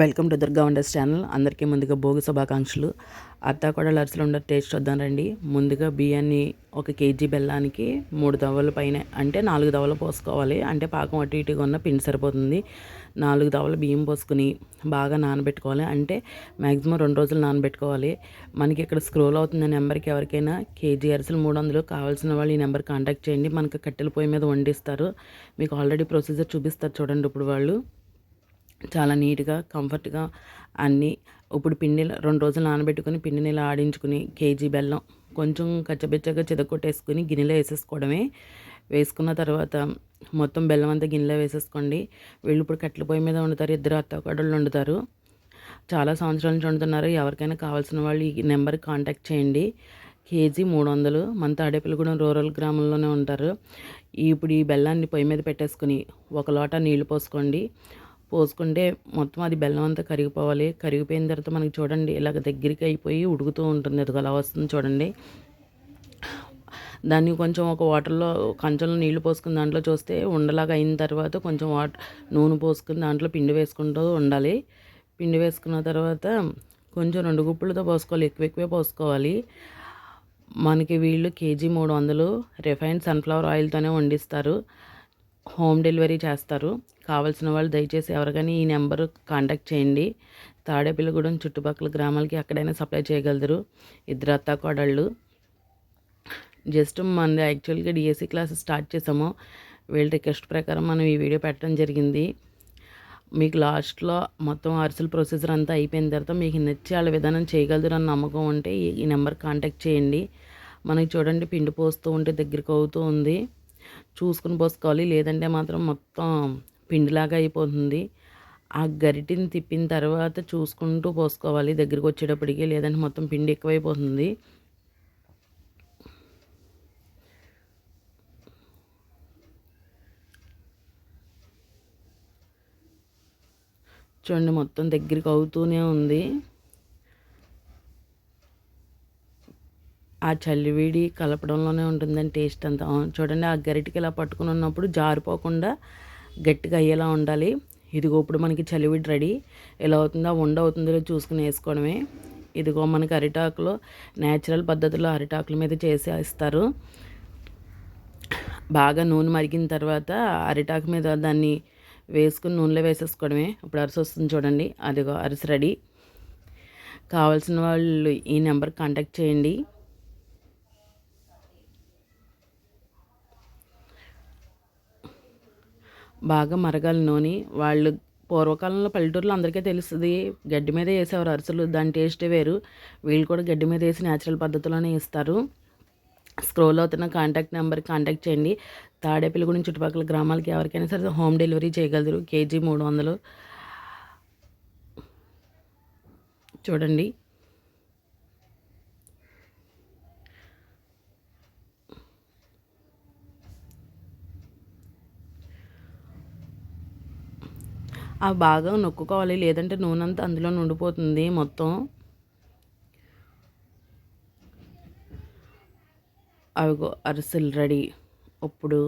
Welcome to Durga wonders channel. అందరికీ ముందుగా భోగి శుభాకాంక్షలు. అత్త కూడా లర్సులు ఉండే టేస్ట్ వద్దాం రండి. ముందుగా బియ్యాన్ని ఒక కేజీ బెల్లానికి మూడు దవ్వల పైన అంటే నాలుగు దవ్వలు పోసుకోవాలి. అంటే పాకం అటు ఇటుగా ఉన్న పిండి సరిపోతుంది. నాలుగు దవ్వలు బియ్యం పోసుకుని బాగా నానబెట్టుకోవాలి. అంటే మ్యాక్సిమం రెండు రోజులు నానబెట్టుకోవాలి. మనకి ఇక్కడ స్క్రోల్ అవుతున్న నెంబర్కి ఎవరికైనా కేజీ అరిసెలు మూడు వందలు కావాల్సిన వాళ్ళు ఈ నెంబర్ కాంటాక్ట్ చేయండి. మనకి కట్టెల పొయ్యి మీద వండిస్తారు. మీకు ఆల్రెడీ ప్రొసీజర్ చూపిస్తారు చూడండి ఇప్పుడు వాళ్ళు. చాలా నీట్గా కంఫర్ట్గా అన్నీ ఇప్పుడు పిండి రెండు రోజులు నానబెట్టుకుని పిండి నీళ్ళు ఆడించుకుని కేజీ బెల్లం కొంచెం కచ్చబెచ్చగా చిదకొట్టేసుకుని గిన్నెలో వేసేసుకోవడమే. వేసుకున్న తర్వాత మొత్తం బెల్లం అంతా గిన్నెలో వేసేసుకోండి. వీళ్ళు ఇప్పుడు కట్టెల పొయ్యి మీద వండుతారు ఇద్దరు అత్తకాడళ్ళు వండుతారు. చాలా సంవత్సరాల నుంచి వండుతున్నారు. ఎవరికైనా కావాల్సిన వాళ్ళు ఈ నెంబర్కి కాంటాక్ట్ చేయండి. కేజీ మూడు వందలు. మన తాడేపల్లిగూడెం రూరల్ గ్రామంలోనే ఉంటారు. ఇప్పుడు ఈ బెల్లాన్ని పొయ్యి మీద పెట్టేసుకుని ఒక లోట నీళ్ళు పోసుకోండి. పోసుకుంటే మొత్తం అది బెల్లం అంతా కరిగిపోవాలి. కరిగిపోయిన తర్వాత మనకి చూడండి ఇలాగ దగ్గరికి అయిపోయి ఉడుకుతూ ఉంటుంది. అది అలా వస్తుంది చూడండి. దాన్ని కొంచెం ఒక వాటర్లో కంచంలో నీళ్ళు పోసుకుని దాంట్లో చూస్తే ఉండలాగా అయిన తర్వాత కొంచెం వాటర్ నూనె పోసుకుని దాంట్లో పిండి వేసుకుంటూ ఉండాలి. పిండి వేసుకున్న తర్వాత కొంచెం రెండు గుప్పులతో పోసుకోవాలి. ఎక్కువ ఎక్కువే పోసుకోవాలి. మనకి వీళ్ళు కేజీ మూడు వందలు రిఫైన్డ్ సన్ఫ్లవర్ ఆయిల్తోనే వండిస్తారు. హోమ్ డెలివరీ చేస్తారు. కావాల్సిన వాళ్ళు దయచేసి ఎవరికైనా ఈ నెంబర్ కాంటాక్ట్ చేయండి. తాడేపల్లిగూడెం చుట్టుపక్కల గ్రామాలకి ఎక్కడైనా సప్లై చేయగలరు. ఇద్దరు అత్త కోడళ్ళు. జస్ట్ మన యాక్చువల్గా డిఎస్సి క్లాస్ స్టార్ట్ చేసాము. వీళ్ళ రిక్వెస్ట్ ప్రకారం మనం ఈ వీడియో పెట్టడం జరిగింది. మీకు లాస్ట్లో మొత్తం అరిసెల్ ప్రొసీజర్ అంతా అయిపోయిన తర్వాత మీకు నచ్చి వాళ్ళ విధానం చేయగలరు అని నమ్మకం ఉంటే ఈ నెంబర్ కాంటాక్ట్ చేయండి. మనకి చూడండి పిండి పోస్తూ ఉంటే దగ్గరికి అవుతూ ఉంది. చూసుకుని పోసుకోవాలి. లేదంటే మాత్రం మొత్తం పిండిలాగా అయిపోతుంది. ఆ గరిటిని తిప్పిన తర్వాత చూసుకుంటూ పోసుకోవాలి దగ్గరికి వచ్చేటప్పటికి. లేదంటే మొత్తం పిండి ఎక్కువైపోతుంది. చూడండి మొత్తం దగ్గరికి అవుతూనే ఉంది. ఆ చల్లివిడి కలపడంలోనే ఉంటుందని టేస్ట్ అంతా. చూడండి ఆ గరిటికి ఇలా పట్టుకుని ఉన్నప్పుడు జారిపోకుండా గట్టిగా అయ్యేలా ఉండాలి. ఇదిగో ఇప్పుడు మనకి చలివిడి రెడీ. ఎలా అవుతుందో ఉండ అవుతుందో చూసుకుని వేసుకోవడమే. ఇదిగో మనకి అరిటాకులో న్యాచురల్ పద్ధతిలో అరిటాకుల మీద చేసి ఇస్తారు బాగా నూనె మరిగిన తర్వాత అరిటాకు మీద దాన్ని వేసుకుని నూనెలో వేసేసుకోవడమే. ఇప్పుడు అరిసి వస్తుంది చూడండి. అదిగో అరిసి రెడీ. కావాల్సిన వాళ్ళు ఈ నెంబర్ కాంటాక్ట్ చేయండి. బాగా మరగాలి నూనె. వాళ్ళు పూర్వకాలంలో పల్లెటూరులో అందరికీ తెలుస్తుంది గడ్డి మీద వేసేవారు అరుసులు దాని టేస్టే వేరు. వీళ్ళు కూడా గడ్డి మీద వేసి న్యాచురల్ పద్ధతిలోనే ఇస్తారు స్క్రోల్ అవుతున్న కాంటాక్ట్ నెంబర్ కాంటాక్ట్ చేయండి. తాడేపల్లి గురించి చుట్టుపక్కల గ్రామాలకి ఎవరికైనా సరే హోమ్ డెలివరీ చేయగలరు. కేజీ మూడు వందలు. చూడండి. అవి బాగా నొక్కుకోవాలి లేదంటే నూనె అంతా అందులో ఉండిపోతుంది మొత్తం. అవి అరిసెలు రెడీ. ఇప్పుడు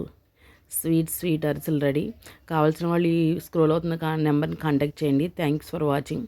స్వీట్ స్వీట్ అరిసెలు రెడీ. కావాల్సిన వాళ్ళు ఈ స్క్రోల్ అవుతున్న నెంబర్ని కాంటాక్ట్ చేయండి. Thanks for watching.